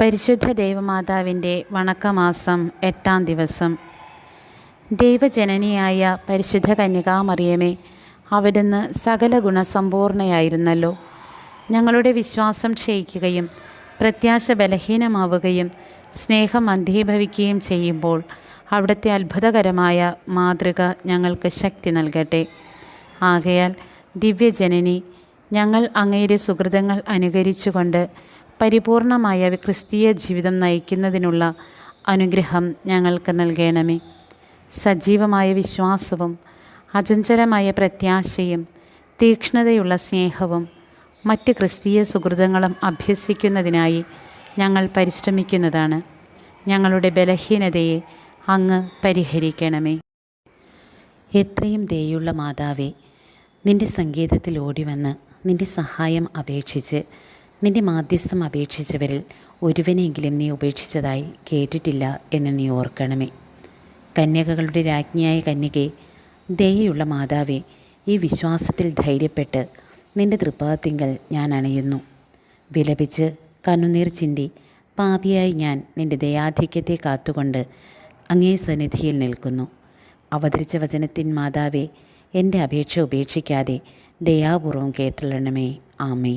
പരിശുദ്ധ ദൈവമാതാവിന്റെ വണക്കമാസം എട്ടാം ദിവസം. ദൈവജനനിയായ പരിശുദ്ധ കന്യകാമറിയമേ അവിടുന്ന് സകല ഗുണസമ്പൂർണയായിരുന്നല്ലോ. ഞങ്ങളുടെ വിശ്വാസം ക്ഷയിക്കുകയും പ്രത്യാശ ബലഹീനമാവുകയും സ്നേഹം അന്ധീഭവിക്കുകയും ചെയ്യുമ്പോൾ അവിടുത്തെ അത്ഭുതകരമായ മാതൃക ഞങ്ങൾക്ക് ശക്തി നൽകട്ടെ. ആകയാൽ ദിവ്യജനനി ഞങ്ങൾ അങ്ങയുടെ സുഹൃതങ്ങൾ അനുകരിച്ചുകൊണ്ട് പരിപൂർണമായ ക്രിസ്തീയ ജീവിതം നയിക്കുന്നതിനുള്ള അനുഗ്രഹം ഞങ്ങൾക്ക് നൽകണമേ. സജീവമായ വിശ്വാസവും അചഞ്ചലമായ പ്രത്യാശയും തീക്ഷ്ണതയുള്ള സ്നേഹവും മറ്റ് ക്രിസ്തീയ സുഹൃതങ്ങളും അഭ്യസിക്കുന്നതിനായി ഞങ്ങൾ പരിശ്രമിക്കുന്നതാണ്. ഞങ്ങളുടെ ബലഹീനതയെ അങ്ങ് പരിഹരിക്കണമേ. എത്രയും ദയുള്ള മാതാവേ നിന്റെ സങ്കേതത്തിൽ ഓടിവന്ന് നിന്റെ സഹായം അപേക്ഷിച്ച് നിന്റെ മാധ്യസ്ഥം അപേക്ഷിച്ചവരിൽ ഒരുവനെങ്കിലും നീ ഉപേക്ഷിച്ചതായി കേട്ടിട്ടില്ല എന്ന് നീ ഓർക്കണമേ. കന്യകകളുടെ രാജ്ഞിയായ കന്യകെ ദയയുള്ള മാതാവേ ഈ വിശ്വാസത്തിൽ ധൈര്യപ്പെട്ട് നിന്റെ തൃപ്പാദത്തിങ്കൽ ഞാൻ അണയുന്നു. വിലപിച്ച് കണ്ണുനീർ ചിന്തി പാപിയായി ഞാൻ നിന്റെ ദയാധിക്യത്തെ കാത്തുകൊണ്ട് അങ്ങേ സന്നിധിയിൽ നിൽക്കുന്നു. അവതരിച്ച വചനത്തിൻ മാതാവെ എന്റെ അപേക്ഷ ഉപേക്ഷിക്കാതെ ദയാപൂർവം കേട്ടലണമേ ആമേ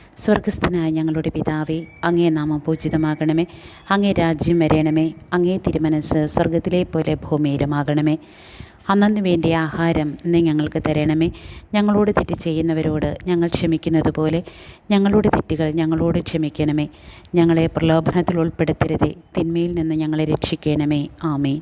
സ്വർഗസ്ഥനായ ഞങ്ങളുടെ പിതാവേ അങ്ങേ നാമം പൂജിതമാകണമേ. അങ്ങേ രാജ്യം വരയണമേ അങ്ങേ തിരുമനസ് സ്വർഗത്തിലെ പോലെ ഭൂമിയിലുമാകണമേ. അന്നു വേണ്ടിയ ആഹാരം നീ ഞങ്ങൾക്ക് തരണമേ. ഞങ്ങളോട് തെറ്റ് ചെയ്യുന്നവരോട് ഞങ്ങൾ ക്ഷമിക്കുന്നത് പോലെ ഞങ്ങളുടെ തെറ്റുകൾ ഞങ്ങളോട് ക്ഷമിക്കണമേ. ഞങ്ങളെ പ്രലോഭനത്തിൽ ഉൾപ്പെടുത്തരുതേ. തിന്മയിൽ നിന്ന് ഞങ്ങളെ രക്ഷിക്കണമേ. ആമേൻ.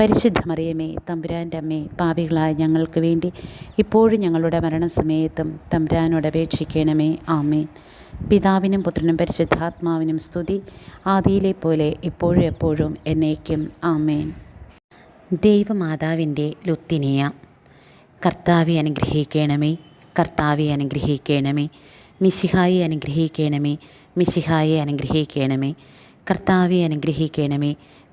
പരിശുദ്ധ മറിയമേ തമ്പുരാന്റെ അമ്മേ പാപികളായ ഞങ്ങൾക്ക് വേണ്ടി ഇപ്പോഴും ഞങ്ങളുടെ മരണസമയത്തും തമ്പുരാനോട് അപേക്ഷിക്കണമേ ആമേൻ. പിതാവിനും പുത്രനും പരിശുദ്ധാത്മാവിനും സ്തുതി ആദിയിലെ പോലെ ഇപ്പോഴും എപ്പോഴും എന്നേക്കും ആമേൻ. ദൈവമാതാവിന്റെ ലുത്തിനിയ കർത്താവെ അനുഗ്രഹിക്കണമേ കർത്താവെ അനുഗ്രഹിക്കണമേ മിശിഹായെ അനുഗ്രഹിക്കണമേ മിശിഹായെ അനുഗ്രഹിക്കണമേ കർത്താവെ അനുഗ്രഹിക്കണമേ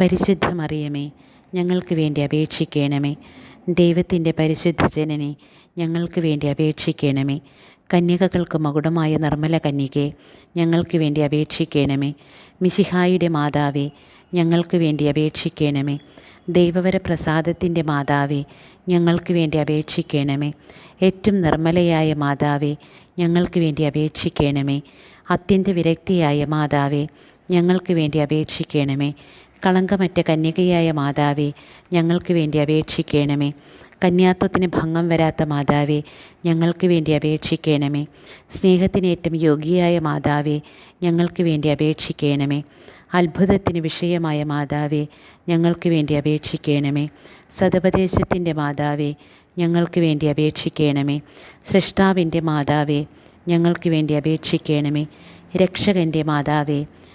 പരിശുദ്ധ മറിയമേ ഞങ്ങൾക്ക് വേണ്ടി അപേക്ഷിക്കണമേ. ദൈവത്തിന്റെ പരിശുദ്ധ ജനനെ ഞങ്ങൾക്ക് വേണ്ടി അപേക്ഷിക്കണമേ. കന്യകകൾക്ക് മകുടമായ നിർമ്മല കന്യകെ ഞങ്ങൾക്ക് വേണ്ടി അപേക്ഷിക്കണമേ. മിശിഹായുടെ മാതാവേ ഞങ്ങൾക്ക് വേണ്ടി അപേക്ഷിക്കണമേ. ദൈവവര പ്രസാദത്തിന്റെ മാതാവേ ഞങ്ങൾക്ക് വേണ്ടി അപേക്ഷിക്കണമേ. ഏറ്റവും നിർമ്മലയായ മാതാവേ ഞങ്ങൾക്ക് വേണ്ടി അപേക്ഷിക്കണമേ. അത്യന്ത വിരക്തിയായ മാതാവേ ഞങ്ങൾക്ക് വേണ്ടി അപേക്ഷിക്കണമേ. കളങ്കമറ്റ കന്യകയായ മാതാവേ ഞങ്ങൾക്ക് വേണ്ടി അപേക്ഷിക്കണമേ. കന്യാത്വത്തിന് ഭംഗം വരാത്ത മാതാവേ ഞങ്ങൾക്ക് വേണ്ടി അപേക്ഷിക്കണമേ. സ്നേഹത്തിനേറ്റം യോഗിയായ മാതാവേ ഞങ്ങൾക്ക് വേണ്ടി അപേക്ഷിക്കണമേ. അത്ഭുതത്തിന് വിഷയമായ മാതാവേ ഞങ്ങൾക്ക് വേണ്ടി അപേക്ഷിക്കണമേ. സതുപദേശത്തിന്റെ മാതാവേ ഞങ്ങൾക്ക് വേണ്ടി അപേക്ഷിക്കണമേ. സൃഷ്ടാവിന്റെ മാതാവേ ഞങ്ങൾക്ക് വേണ്ടി അപേക്ഷിക്കണമേ. രക്ഷകന്റെ മാതാവേ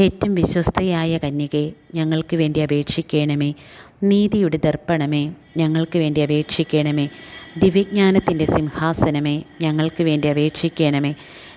ഏറ്റവും വിശ്വസ്തയായ കന്യകെ ഞങ്ങൾക്ക് വേണ്ടി അപേക്ഷിക്കണമേ. നീതിയുടെ ദർപ്പണമേ ഞങ്ങൾക്ക് വേണ്ടി അപേക്ഷിക്കണമേ. ദിവ്യജ്ഞാനത്തിന്റെ സിംഹാസനമേ ഞങ്ങൾക്ക് വേണ്ടി അപേക്ഷിക്കണമേ.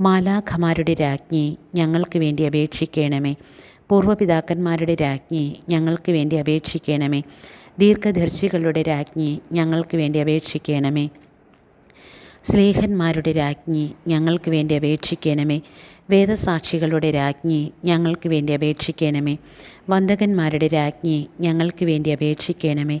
മാലാഖമാരുടെ രാജ്ഞി ഞങ്ങൾക്ക് വേണ്ടി അപേക്ഷിക്കണമേ. പൂർവപിതാക്കന്മാരുടെ രാജ്ഞി ഞങ്ങൾക്ക് വേണ്ടി അപേക്ഷിക്കണമേ. ദീർഘദർശികളുടെ രാജ്ഞി ഞങ്ങൾക്ക് വേണ്ടി അപേക്ഷിക്കണമേ. സ്നേഹന്മാരുടെ രാജ്ഞി ഞങ്ങൾക്ക് വേണ്ടി അപേക്ഷിക്കണമേ. വേദസാക്ഷികളുടെ രാജ്ഞി ഞങ്ങൾക്ക് വേണ്ടി അപേക്ഷിക്കണമേ. വന്ദകന്മാരുടെ രാജ്ഞി ഞങ്ങൾക്ക് വേണ്ടി അപേക്ഷിക്കണമേ.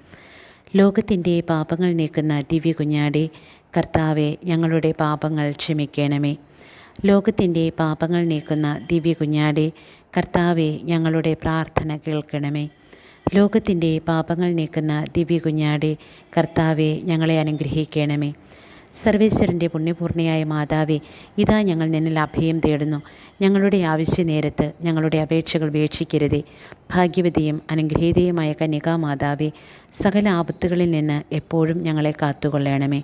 ലോകത്തിന്റെ പാപങ്ങൾ നീക്കുന്ന ദിവ്യ കുഞ്ഞാടെ കർത്താവെ ഞങ്ങളുടെ പാപങ്ങൾ ക്ഷമിക്കണമേ. ലോകത്തിന്റെ പാപങ്ങൾ നീക്കുന്ന ദിവ്യ കുഞ്ഞാടെ കർത്താവെ ഞങ്ങളുടെ പ്രാർത്ഥന കേൾക്കണമേ. ലോകത്തിന്റെ പാപങ്ങൾ നീക്കുന്ന ദിവ്യ കുഞ്ഞാടെ കർത്താവെ ഞങ്ങളെ അനുഗ്രഹിക്കണമേ. സർവേശ്വരന്റെ പുണ്യപൂർണയായ മാതാവേ ഇതാ ഞങ്ങൾ നിന്നിൽ അഭയം തേടുന്നു. ഞങ്ങളുടെ ആവശ്യ നേരത്ത് ഞങ്ങളുടെ അപേക്ഷകൾ ഉപേക്ഷിക്കരുതേ ഭാഗ്യവതിയും അനുഗ്രഹീതയുമായ കന്യകാമാതാവേ സകല ആപത്തുകളിൽ നിന്ന് എപ്പോഴും ഞങ്ങളെ കാത്തുകൊള്ളണമേ.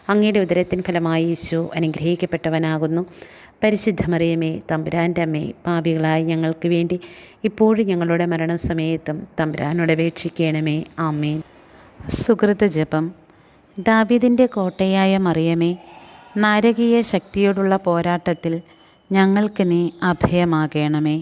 അങ്ങയുടെ ഉദരത്തിൻ ഫലമായി ഈശോ അനുഗ്രഹിക്കപ്പെട്ടവനാകുന്നു. പരിശുദ്ധ മറിയമേ തമ്പുരാന്റെ അമ്മേ പാപികളായി ഞങ്ങൾക്ക് വേണ്ടി ഇപ്പോഴും ഞങ്ങളുടെ മരണസമയത്തും തമ്പുരാനോട് അപേക്ഷിക്കണമേ ആമേ സുഹൃത ജപം. ദാബിദിന്റെ കോട്ടയായ മറിയമേ നാരകീയ ശക്തിയോടുള്ള പോരാട്ടത്തിൽ ഞങ്ങൾക്ക് നീ അഭയമാകണമേ.